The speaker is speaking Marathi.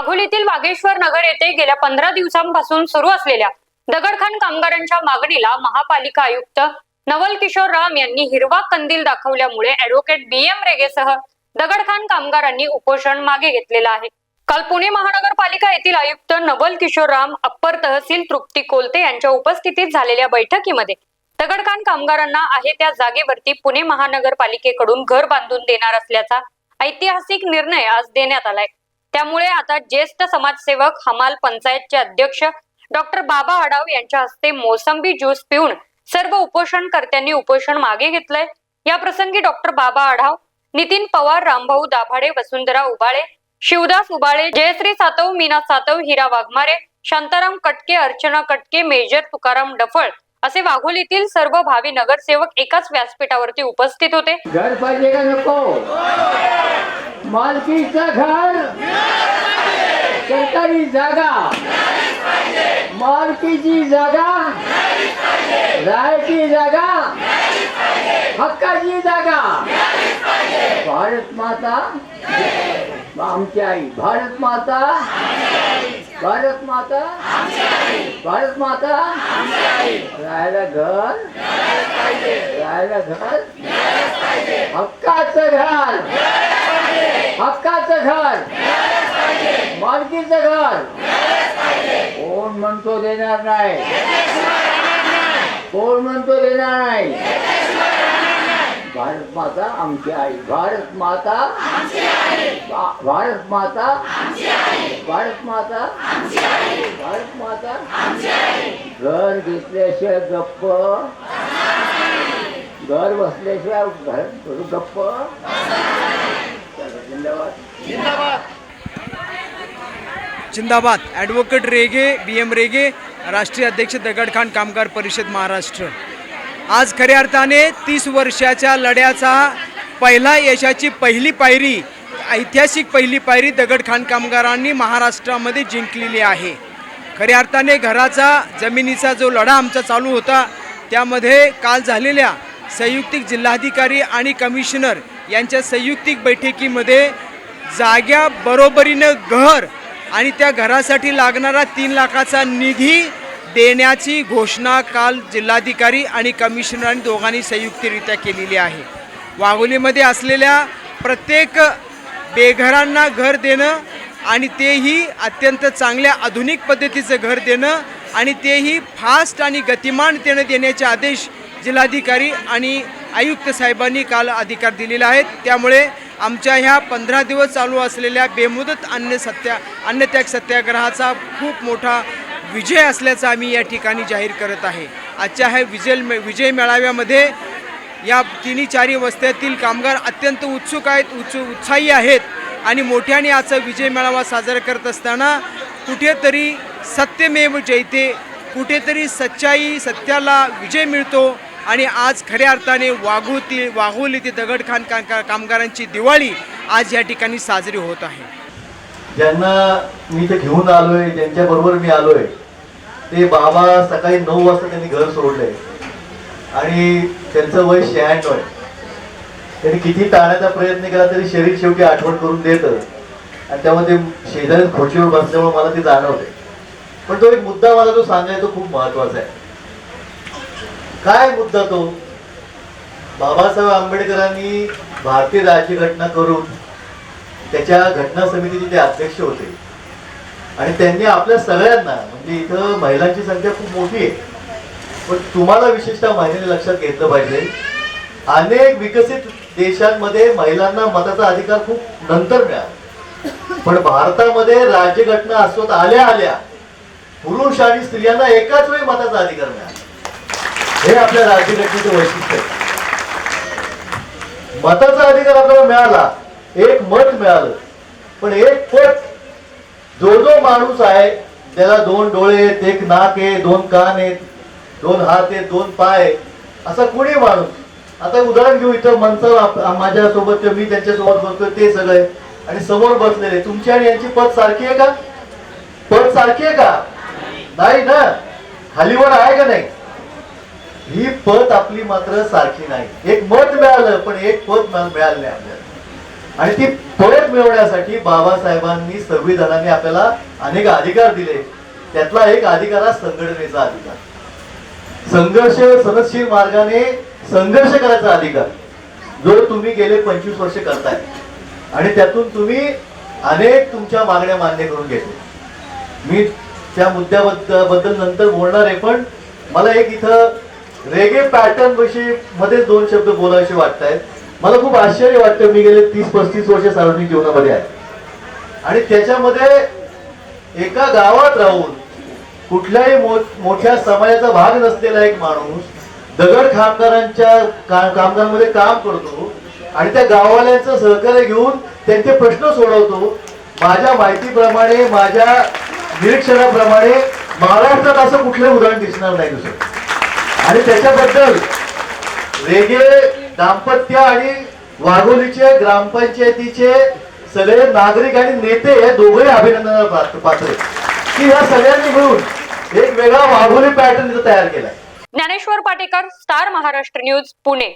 वाघोलीतील वागेश्वर नगर येथे गेल्या पंधरा दिवसांपासून सुरू असलेल्या दगडखान कामगारांच्या मागणीला महापालिका आयुक्त नवल किशोर राम यांनी हिरवा कंदील दाखवल्यामुळे ऍडव्होकेट बी एम रेगेसह दगडखान कामगारांनी उपोषण मागे घेतलेलं आहे. काल पुणे महानगरपालिका येथील आयुक्त नवल किशोर राम अप्पर तहसील तृप्ती कोलते यांच्या उपस्थितीत झालेल्या बैठकीमध्ये दगडखान कामगारांना आहे त्या जागेवरती पुणे महानगरपालिकेकडून घर बांधून देणार असल्याचा ऐतिहासिक निर्णय आज देण्यात आलाय. त्यामुळे आता ज्येष्ठ समाजसेवक हमाल पंचायतचे अध्यक्ष डॉक्टर बाबा आडाव यांच्या हस्ते मोसंबी ज्यूस पिऊन सर्व उपोषणकर्त्यांनी उपोषण मागे घेतलंय. या प्रसंगी डॉक्टर बाबा आढाव नितीन पवार रामभाऊ दाभाडे वसुंधरा उबाळे शिवदास उबाळे जयश्री सातव मीना सातव हिरा वाघमारे शांताराम कटके अर्चना कटके मेजर तुकाराम डफळ असे वाघोलीतील सर्व भावी नगरसेवक एकाच व्यासपीठावरती उपस्थित होते. घर पाहिजे का नको? मालकीचं घर सरकारी जागा मालकीची जागा राहायची जागा हक्काची जागा भारत माता आमची आई. भारत माता भारत माता भारत माता राहायला घर राहायला घर हक्काचं घर हक्काचं घर. मालकीचं घर. कोण म्हणतो देणार नाही? कोण म्हणतो देणार नाही? भारत माता आमची आई. भारत माता भारत माता भारत माता भारत माता घर घेतल्याशिवाय गप्प. घर बसल्याशिवाय घर गप्प. जिंदाबाद. ॲडव्होकेट रेगे बी एम रेगे राष्ट्रीय अध्यक्ष दगडखान कामगार परिषद महाराष्ट्र. आज खऱ्या अर्थाने तीस वर्षाच्या लढ्याचा पहिला यशाची पहिली पायरी ऐतिहासिक पहिली पायरी दगडखान कामगारांनी महाराष्ट्रामध्ये जिंकलेली आहे. खऱ्या अर्थाने घराचा जमिनीचा जो लढा आमचा चालू होता त्यामध्ये काल झालेल्या संयुक्तिक जिल्हाधिकारी आणि कमिशनर यांच्या संयुक्तिक बैठकीमध्ये जाग्या बरोबरीनं घर आणि त्या घरासाठी लागणारा तीन लाखाचा निधी देण्याची घोषणा काल जिल्हाधिकारी आणि कमिशनरांनी दोघांनी संयुक्तरित्या केलेली आहे. वाघोलीमध्ये असलेल्या प्रत्येक बेघरांना घर देणं आणि तेही अत्यंत चांगल्या आधुनिक पद्धतीचं घर देणं आणि तेही फास्ट आणि गतिमानतेनं देण्याचे आदेश जिल्हाधिकारी आणि आयुक्त साहेबांनी काल अधिकार दिलेले आहेत. त्यामुळे आमच्या ह्या पंधरा दिवस चालू असलेल्या बेमुदत अन्न सत्या अन्नत्याग सत्याग्रहाचा खूप मोठा विजय असल्याचा आम्ही या ठिकाणी जाहीर करत आहे. आजच्या ह्या विजय विजय मेळाव्यामध्ये या तिन्ही चारी वस्त्यातील कामगार अत्यंत उत्सुक आहेत उत्सु उत्साही आहेत आणि मोठ्याने आजचा विजय मेळावा साजरा करत असताना कुठेतरी सत्यमेव जयते कुठेतरी सच्चाई सत्याला विजय मिळतो आणि आज खऱ्या अर्थाने वाघोती वाघोली ते दगडखान का का- कामगारांची दिवाळी आज या ठिकाणी साजरी होत आहे. ज्यांना मी इथे घेऊन आलोय ज्यांच्या बरोबर मी आलोय ते बाबा सकाळी नऊ वाजता त्यांनी घर सोडलंय. आणि त्यांचं वय शहाण्णव आहे. त्यांनी किती टाळण्याचा प्रयत्न केला तरी शरीर शेवटी आठवण करून देत. आणि त्यामुळे ते शेजारी खुर्चीवर बसल्यामुळे मला ते जाणवते पण तो एक मुद्दा मला जो सांगायचा तो खूप महत्त्वाचा आहे. काय मुद्दा तो? बाबासाहेब आंबेडकरांनी भारतीय राज्यघटना करून त्याच्या घटना समितीचे ते अध्यक्ष होते. आणि त्यांनी आपल्या सगळ्यांना म्हणजे इथं महिलांची संख्या खूप मोठी आहे. पण तुम्हाला विशेषतः महिलेने लक्षात घेतलं पाहिजे अनेक विकसित देशांमध्ये महिलांना मताचा अधिकार खूप नंतर मिळाला. पण भारतामध्ये राज्यघटना अस्वत आल्या आल्या पुरुष आणि स्त्रियांना एकाच वेळी मताचा अधिकार मिळाला. हे आपल्या राज्यघटनेचं वैशिष्ट्य आहे. मताचा अधिकार आपल्याला मिळाला एक मत मिळालं. पण एक पट जो जो माणूस आहे त्याला दोन डोळे आहेत एक नाक आहे दोन कान आहेत दोन हात आहेत दोन पाय असा कुणी माणूस? आता उदाहरण घेऊ इथं मंच माझ्या सोबत मी त्यांच्यासोबत बसतोय ते सगळे. आणि समोर बसलेले. तुमची आणि यांची पद सारखी आहे का? पद सारखी आहे का? नाही ना? हलीवर आहे का नाही? ही पद आपली मात्र सारखी नाही. एक मत मिळालं पण एक पद मिळालं नाही आपल्याला. आणि ती पत मिळवण्यासाठी बाबासाहेबांनी संविधानाने आपल्याला अनेक अधिकार दिले. त्यातला एक अधिकार हा संघटनेचा अधिकार. संघर्ष सनदशील मार्गाने संघर्ष करायचा अधिकार. जो तुम्ही गेले पंचवीस वर्ष करताय. आणि त्यातून तुम्ही अनेक तुमच्या मागण्या मान्य करून घेतले मी त्या मुद्द्याबद्दल बद्दल नंतर बोलणार आहे पण मला एक इथं रेगे पॅटर्न विषयी मध्ये दोन शब्द बोलायचे वाटत आहेत मला खूप आश्चर्य वाटतं मी गेले तीस पस्तीस वर्ष सार्वजनिक जीवनामध्ये आहे. आणि त्याच्यामध्ये एका गावात राहून कुठल्याही मोठ्या समाजाचा भाग नसलेला एक माणूस दगड कामगारांच्या कामगारांमध्ये काम करतो आणि त्या गाववाल्यांचं सहकार्य घेऊन त्यांचे प्रश्न सोडवतो. माझ्या माहितीप्रमाणे माझ्या निरीक्षणाप्रमाणे महाराष्ट्रात असं कुठलंही उदाहरण दिसणार नाही दुसरं. आणि त्याच्याबद्दल रेगे दाम्पत्य आणि वाघोलीचे ग्रामपंचायतीचे सगळे नागरिक आणि नेते हे दोघे अभिनंदनाला पात्र पात्र की या सगळ्यांनी मिळून एक वेगळा वाघोली पॅटर्न तयार केलाय. Dnyaneshwar Patekar star Maharashtra news Pune.